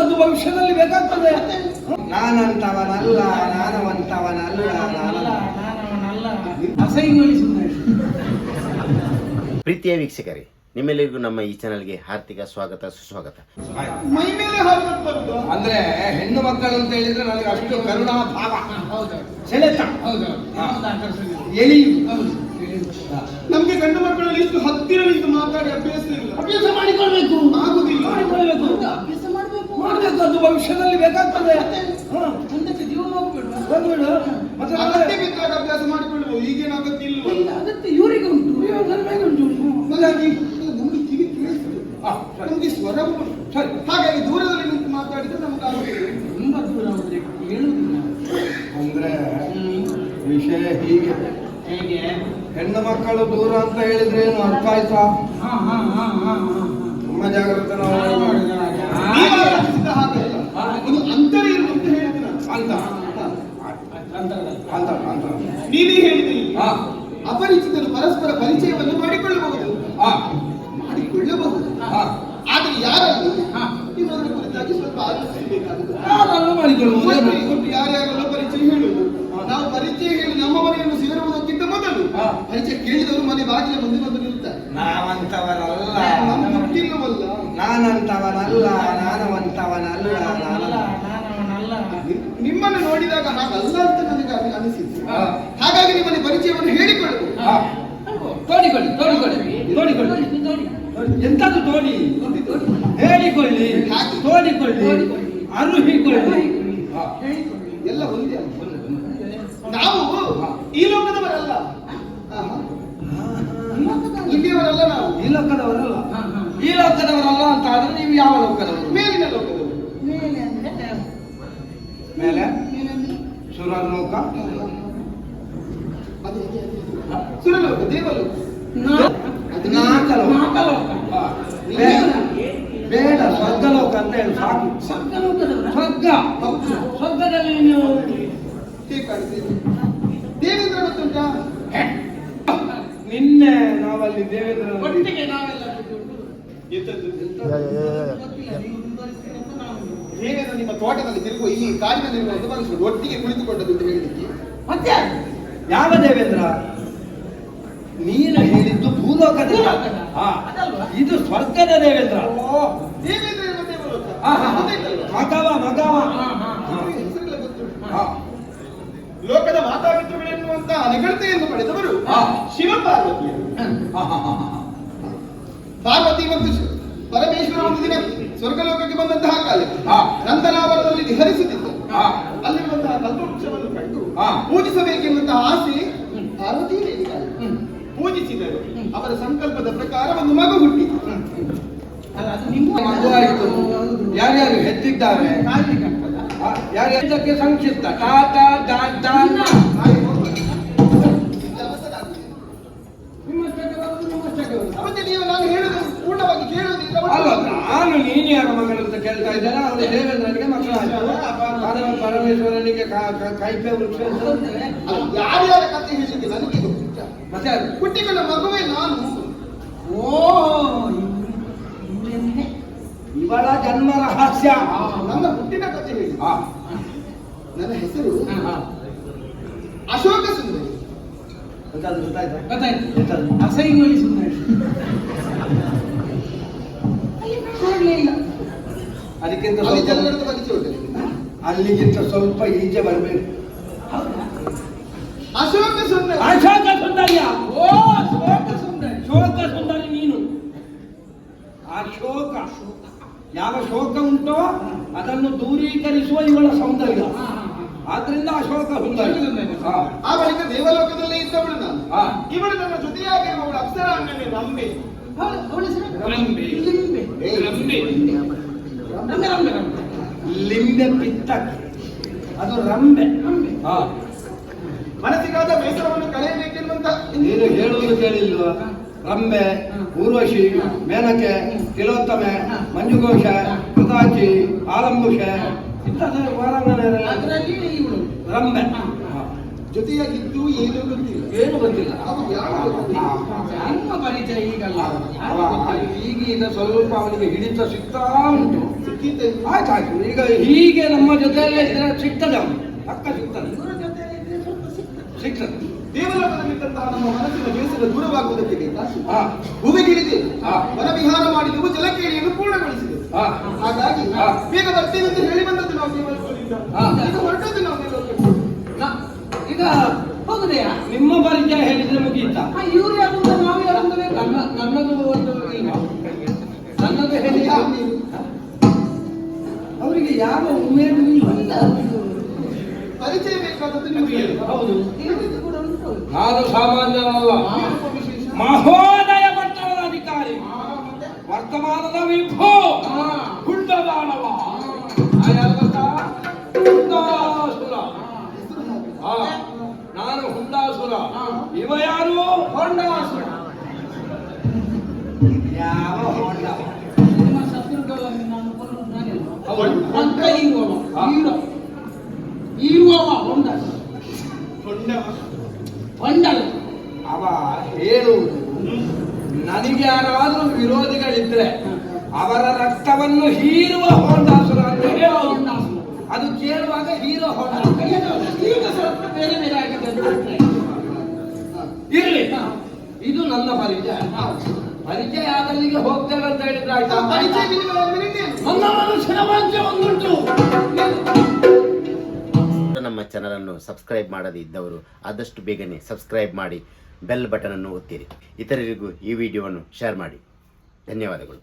ಮಾಡ್ಬೇಕಂತ ಭವಿಷ್ಯದಲ್ಲಿ ಬೇಕಾಗ್ತದೆ. ನಾನಂತವನಲ್ಲ ನಾನವಂತವನಲ್ಲ ಪ್ರೀತಿಯ ವೀಕ್ಷಕರೇ ನಿಮ್ಮೆಲ್ಲರಿಗೂ ನಮ್ಮ ಈ ಚಾನಲ್ಗೆ ಹಾರ್ದಿಕ ಸ್ವಾಗತ ಸುಸ್ವಾಗತ. ಮೈ ಮೇಲೆ ಹಾರ್ಬೇಕು ಅಂದ್ರೆ ಹೆಣ್ಣು ಮಕ್ಕಳು ಅಂತ ಹೇಳಿದ್ರೆ ನನಗೆ ಅಷ್ಟು ಕರುಣಾ ಭಾವ ಸೆಳೆತ. ನಮ್ಗೆ ಗಂಡು ಮಕ್ಕಳಲ್ಲಿ ಇಷ್ಟು ಹತ್ತಿರ ನಿಂತು ಮಾತಾಡಿ ಅಭ್ಯಾಸ ಇಲ್ಲ. ಅಭ್ಯಾಸ ಮಾಡಿಕೊಳ್ಬೇಕು ಆಗುದಿಲ್ಲ ಮಾಡಿಕೊಳ್ಬೇಕು ಅಭ್ಯಾಸ ಮಾಡ್ಬೇಕು ಮಾಡ್ಬೇಕಂತ ಭವಿಷ್ಯದಲ್ಲಿ ಬೇಕಾಗ್ತದೆ. ಮುಂದಕ್ಕೆ ಜೀವನ ಹೋಗ್ಬೇಡ ಬಂದ್ಬಿಡು. ಮತ್ತೆ ಅಗತ್ಯ ಬಿದ್ದಾಗ ಅಭ್ಯಾಸ ಮಾಡಿಕೊಳ್ಳಬಹುದು ಈಗೇನು ಅಗತ್ಯ ಇಲ್ಲ ಅಗತ್ಯ ಇವರಿಗೆ ಉಂಟು. ಅಯ್ಯೋ, ನನ್ನ ಮೇಲೆ ಉಂಟು. ಹಾಗಾಗಿ ನಮ್ಗೆ ಕಿವಿ ಕೇಳಿಸ್ತದೆ ನಮಗೆ ನಮ್ಗೆ ಸರಿ. ಹಾಗಾಗಿ ದೂರದಲ್ಲಿ ನಿಂತು ಮಾತಾಡಿದ್ರೆ ನಮ್ಗೆ ತುಂಬಾ ದೂರ ಹೋದ್ರೆ ಹೇಳುದಿಲ್ಲ ಅಂದ್ರೆ ವಿಷಯ ಹೀಗೆ. ಹೇಗೆ? ಹೆಣ್ಣು ಮಕ್ಕಳು ದೂರ ಅಂತ ಹೇಳಿದ್ರೆ ಏನು ಅರ್ಥ ಆಯ್ತಾ? ತುಂಬಾ ಹಾ ಹಾ ಹಾ ಹಾ. ನಮ್ಮ ಜಾಗ್ರತೆ ನಾವು ಆ, ನೀವು ಆಲೋಚಿಸಿದ ಹಾಗೆ ಅಲ್ಲ. ಇದು ಅಂತರ ಇರುವುದು ಅಂತ ಹೇಳಿದ್ರೆ ಅಂತ ಅಂತ ಅಂತ ನೀವೇ ಹೇಳಿದ್ರಿ. ಅಪರಿಚಿತರು ಪರಸ್ಪರ ಪರಿಚಯವನ್ನು ಮಾಡಿಕೊಳ್ಳಬಹುದು. ಮಾಡಿಕೊಳ್ಳಬಹುದು. ಆದ್ರೆ ಯಾರಲ್ಲಿ ಇನ್ನೊಂದರ ಕುರಿತಾಗಿ ಸ್ವಲ್ಪ ಆಲೋಚಿಸಬೇಕಾಗುತ್ತದೆ ಕೊಟ್ಟು ಪರಿಚಯ ಹೇಳುವುದು? ನಾವು ಪರಿಚಯ ಹೇಳಿ ನಮ್ಮ ಮನೆಯನ್ನು ಸೇರುವುದಕ್ಕಿಂತ ಮೊದಲು. ಪರಿಚಯ ಕೇಳಿದವರು ಮನೆ ಬಾಗಿಲ ಮುಂದೆ ಬಂದು ನಿಲ್ತಾರೆ. ಗೊತ್ತಿಲ್ಲವಲ್ಲ ನಾನಂತವನಲ್ಲ ನಾನವಂತವನಲ್ಲ ನಾನಲ್ಲ ನಿಮ್ಮನ್ನು ನೋಡಿದಾಗ ಹಾಗಲ್ಲ ಅಂತ ನನಗೆ ಅನಿ- ಅನಿಸಿತು ಹಾಗಾಗಿ ನಿಮ್ಮಲ್ಲಿ ಪರಿಚಯವನ್ನು ಹೇಳಿಕೊಳ್ಳಬಹುದು ಹಾ. ತೋಡಿಕೊಳ್ಳಿ ತೋಡಿಕೊಳ್ಳಿ ತೋಡಿಕೊಳ್ಳಿ ಎಂತದ್ದು ತೋಡಿ ಹೇಳಿಕೊಳ್ಳಿ. ತೋಡಿಕೊಳ್ಳಿ ಅರುಹಿಕೊಳ್ಳಿ. ಎಲ್ಲ ಒಂದೇ. ನಾವು ಈ ಲೋಕದವರಲ್ಲ. ಇಲ್ಲಿಯವರಲ್ಲ ನಾವು ಈ ಲೋಕದವರಲ್ಲ. ಈ ಲೋಕದವರಲ್ಲ ಅಂತ ಆದ್ರೆ ನೀವು ಯಾವ ಲೋಕದವರು ಮೇಲಿನ ಲೋಕದವರು ಮೇಲೆ ಸುರಲೋಕ. ಸುರಲೋಕ ದೇವಲೋಕ. ಬೇಡ. ಸ್ವರ್ಗಲೋಕ ಅಂತ ಹೇಳಿ ಸಾಕು? ಸ್ವರ್ಗ. ಸ್ವರ್ಗದಲ್ಲಿ ನೀವು? ದೇವೇಂದ್ರ ಗೊತ್ತುಂಟಾ? ನಿನ್ನೆ ನಾವಲ್ಲಿ ದೇವೇಂದ್ರ ಒಟ್ಟಿಗೆ ನಾವೆಲ್ಲ ಕೂತ್ಕೊಂಡು. ನಿಮ್ಮ ತೋಟದಲ್ಲಿ ತಿರುಗುವ ಇಲ್ಲಿ ಕಾಡಿನಲ್ಲಿರುವ ಮನುಷ್ಯರು ಒಟ್ಟಿಗೆ ಕುಳಿತುಕೊಂಡದ್ದು ಅಂತ ಹೇಳಲಿಕ್ಕೆ ಮತ್ತೆ ಯಾವ ದೇವೇಂದ್ರ? ನೀನು ಹೇಳಿದ್ದು ಭೂಲೋಕದ? ಇದು ಸ್ವರ್ಗದ ದೇವೇಂದ್ರ? ಮಗವ ಮಗವ. ಲೋಕದ ಮಾತಾಪಿತೃಗಳೆನ್ನುವಂತಹ ಅನಗಣತೆಯನ್ನು ಪಡೆದವರು. ಶಿವ ಪಾರ್ವತಿ. ಪಾರ್ವತಿ ಮತ್ತು ಪರಮೇಶ್ವರ ಒಂದು ದಿನ ಸ್ವರ್ಗಲೋಕಕ್ಕೆ ಬಂದಂತಹ ಕಾಲ. ನಂತರಾವರದಲ್ಲಿ ವಿಹರಿಸುತ್ತಿತ್ತು ವಿಹರಿಸುತ್ತಿದ್ದರು ಹಾ. ಅಲ್ಲಿರುವಂತಹ ಕಲ್ಪವೃಕ್ಷವನ್ನು ಕಂಡು ಹಾ. ಪೂಜಿಸಬೇಕೆಂಬಂತಹ ಆಸೆ ಪಾರ್ವತಿ. ಪೂಜಿಸಿದರು. ಅವರ ಸಂಕಲ್ಪದ ಪ್ರಕಾರ ಒಂದು ಮಗು ಹುಟ್ಟಿತು. ಯಾರ್ಯಾರು ಹೆತ್ತಿದ್ದಾರೆ? ಯಾರ್ಯಾರು? ಸಂಕ್ಷಿಪ್ತ. ಟಾಟಾ ಟಾಟಾ ಹಾಗೆ ಹೋಗ್ಬಾರ್ದು. ಇದು ಅವಸರಾಗಿದೆ. ನಿಮ್ಮಷ್ಟಕ್ಕೆ ಬರುವುದು ನಿಮ್ಮಷ್ಟಕ್ಕೆ ಬರುವುದು. ಮತ್ತೆ ನೀವು ನಾನು ಹೇಳುದು ಪೂರ್ಣವಾಗಿ ಕೇಳುವುದಿಲ್ಲ ಅಲ್ಲ ನಾನು ನೀನು ಯಾರ ಮಗಳು ಅಂತ ಕೇಳ್ತಾ ಇದ್ದೇನೆ ಅವಳು ದೇವೇಂದ್ರನಿಗೆ ಮಕ್ಕಳಾಯ್ತು ಪರಮ ಪರಮೇಶ್ವರನಿಗೆ ಕಾ- ಕಾ- ಕೈಪೆ ವೃಕ್ಷ. ಯಾರ್ಯಾರ ಕತೆ ಹೇಳಿಕ್ಕೆ ನನಗೆ ಮತ್ತೆ ಹುಟ್ಟಿಕೊಂಡ ಮಗುವೇ ನಾನು ಓ? ಇವಳ ಜನ್ಮ ರಹಸ್ಯ ನನ್ನ ಹುಟ್ಟಿನ ಕತೆ ಹೇಳಿ ನನ್ನ ಹೆಸರು. ಅಶೋಕ ಸುಂದರಿ ಗೊತ್ತಾಯ್ತು, ಗೊತ್ತಾಯ್ತಾ? ಗೊತ್ತಾಯ್ತು ಗೊತ್ತಾಯ್ತು. ಅಸಹ್ಯಗೊಳಿಸಿ ಸುಂದರಿ ಅದಕ್ಕಿಂತ ಪರಿಚಯ? ಅಲ್ಲಿಗಿಂತ ಸ್ವಲ್ಪ ಈಚೆ ಬರಬೇಕು. ಅಶೋಕ ಸುಂದರ. ಅಶೋಕ ಸುಂದರಿಯ ಓ ಶೋಕ ಸುಂದರ. ಶೋಕ ಸುಂದರಿ ನೀನು. ಅಶೋಕ. ಯಾವ ಶೋಕ ಉಂಟೋ ಅದನ್ನು ದೂರೀಕರಿಸುವ ಇವಳ ಸೌಂದರ್ಯ. ಆದ್ರಿಂದ ಅಶೋಕ ಸುಂದರಿ. ಆ ಬಳಿಕ ದೇವಲೋಕದಲ್ಲಿ ಇದ್ದವಳು ನಾನು. ಇವಳು ನನ್ನ ರಂಬೆ. ಅವಳ ರಂಬೆ. ಲಿಂಬೆ ಏ, ರಂಬೆ. ರಂಬೆ. ರಂಬೆ ರಂಬೆ. ಲಿಂಬೆ ಪಿತ್ತ ಅದು ರಂಬೆ. ರಂಬೆ ಹಾ. ಮನಸ್ಸಿಗಾದ ಬೇಸರವನ್ನು ಕಳೆಯಬೇಕೆನ್ನುವಂತ ನೀನು ಹೇಳುವುದು ಕೇಳಿಲ್ವಾ? ರಂಬೆ ಊರ್ವಶಿ ಮೇನಕೆ ತಿಲೋತ್ತಮೆ ಮಂಜುಘೋಷ ಕೃತಾಚಿ ಆಲಂಬುಷ. ಇವಳು. ರಂಬೆ. ಜೊತೆಯಾಗಿದ್ದು ಏನೂ ಗೊತ್ತಿಲ್ಲ. ಏನು ಗೊತ್ತಿಲ್ಲ. ಅದು ಯಾರು ಗೊತ್ತಿಲ್ಲ. ನಿಮ್ಮ ಪರಿಚಯ ಈಗಲ್ಲ. ಅವ ಈಗೀಗ ಸ್ವಲ್ಪ ಅವನಿಗೆ ಹಿಡಿತ ಸಿಗ್ತಾ ಉಂಟು. ಸಿಕ್ಕಿದ್ದೆ. ಆಯ್ತಾಯ್ತು. ಈಗ ಹೀಗೆ ನಮ್ಮ ಜೊತೆಯಲ್ಲೇ ಇದ್ರೆ ಸಿಗ್ತದೆ ಅವನು. ಪಕ್ಕ ಸಿಗ್ತದೆ. ಇವರ ಜೊತೆ ಇದ್ರೆ ಸ್ವಲ್ಪ ಸಿಗ್ತದೆ. ಸಿಗ್ತದೆ. ದೇವಲೋಕದಲ್ಲಿದ್ದಂತಹ ನಮ್ಮ ಮನಸ್ಸಿನ ಬೇಸರ ದೂರವಾಗುವುದಕ್ಕೆ ಬೇಕಾ? ಹಾ ಭೂಮಿಗಿಳಿದು. ಹಾ. ವನವಿಹಾರ ಮಾಡಿದೆವು ಜಲಕೇಳಿಯನ್ನು ಪೂರ್ಣಗೊಳಿಸಿದೆವು ಹಾ ಹಾಗಾಗಿ ಹಾ. ಬೇಗ ಬರ್ತೇವೆ ಅಂತ ಹೇಳಿ ಬಂದದ್ದು ನಾವು ದೇವಲೋಕದಿಂದ ಹಾ. ಈಗ ಹೊರಟದ್ದು ನಾವು ದೇವಲೋಕದಿಂದ ನ- ಈಗ ಹೋಗುದೆಯಾ ನಿಮ್ಮ ಪರಿಚಯ ಹೇಳಿದ್ರೆ ಮುಗೀತಾ ಇವ್ರು ಯಾರು ಅಂತ ನಾವು ಯಾರು ಅಂತ ಬೇಕಾ? ನನ್ನ ನನ್ನದು ಒಂದು ಇಲ್ವಾ ಅವರಿಗೆ ಯಾವ ಉಮೇದು ಇಲ್ಲ ಪರಿಚಯ ಬೇಕಾದದ್ದು ನಿಮಗೆ. ಹೌದು. ಕೂಡ ಉಂಟು. ನಾನು ಸಾಮಾನ್ಯನಲ್ಲ? ಮಹೋದಯ ಮಟ್ಟದ ಅಧಿಕಾರಿ? ವರ್ತಮಾನದ ವಿಭೋ. ಯಾರು ಹುಂಡಾಸುರ. ನಾನು ಹುಂಡಾಸುರ. ಇವ ಯಾರು? ಹೊಂಡಾಸುರ. ಯಾವ ಹೊಂಡ ನಿಮ್ಮ ಶತ್ರುಗಳಲ್ಲಿ ನಾನು ಕೊಲ್ಲುವುದು ನಾನೇ. ಹೌದು. ಅಂತ ಇರುವವ ಹಾ. ಈರೋ ಇರುವವ ಹೊಂಡ ಹೊಂಡ. ಹೊಂಡಲ್ಲ ಅವ ಹೇಳುವುದು ನನಗೆ ಯಾರಾದರೂ ವಿರೋಧಿಗಳಿದ್ರೆ ಅವರ ರಕ್ತವನ್ನು ಹೀರುವ ಹೊಂಡಾಸುರ ಅಂತ ಹೊಂಡಾಸುರ. ಅದು ಕೇಳುವಾಗ ಹೀರೋ ಹೊಂಡ ಏನು? ಈಗ ಸ್ವಲ್ಪ ಬೇರೆ ಬೇರೆ ಆಗಿದೆ. ಇರ್ಲಿ. ಇದು ನನ್ನ ಪರಿಚಯ ಪರಿಚಯ ಆದಲ್ಲಿಗೆ ಹೋಗ್ತೇವೆ ಅಂತ ಹೇಳಿದ್ರೆ ಆಯ್ತಾ? ನನ್ನ ಮನಸ್ಸಿನ ವಾಂಛೆ ಒಂದುಂಟು. ನಮ್ಮ ಚಾನಲನ್ನು ಸಬ್ಸ್ಕ್ರೈಬ್ ಮಾಡದೇ ಇದ್ದವರು ಆದಷ್ಟು ಬೇಗನೆ ಸಬ್ಸ್ಕ್ರೈಬ್ ಮಾಡಿ ಬೆಲ್ ಬಟನ್ ಅನ್ನು ಒತ್ತಿರಿ. ಇತರರಿಗೂ ಈ ವಿಡಿಯೋವನ್ನು ಶೇರ್ ಮಾಡಿ. ಧನ್ಯವಾದಗಳು.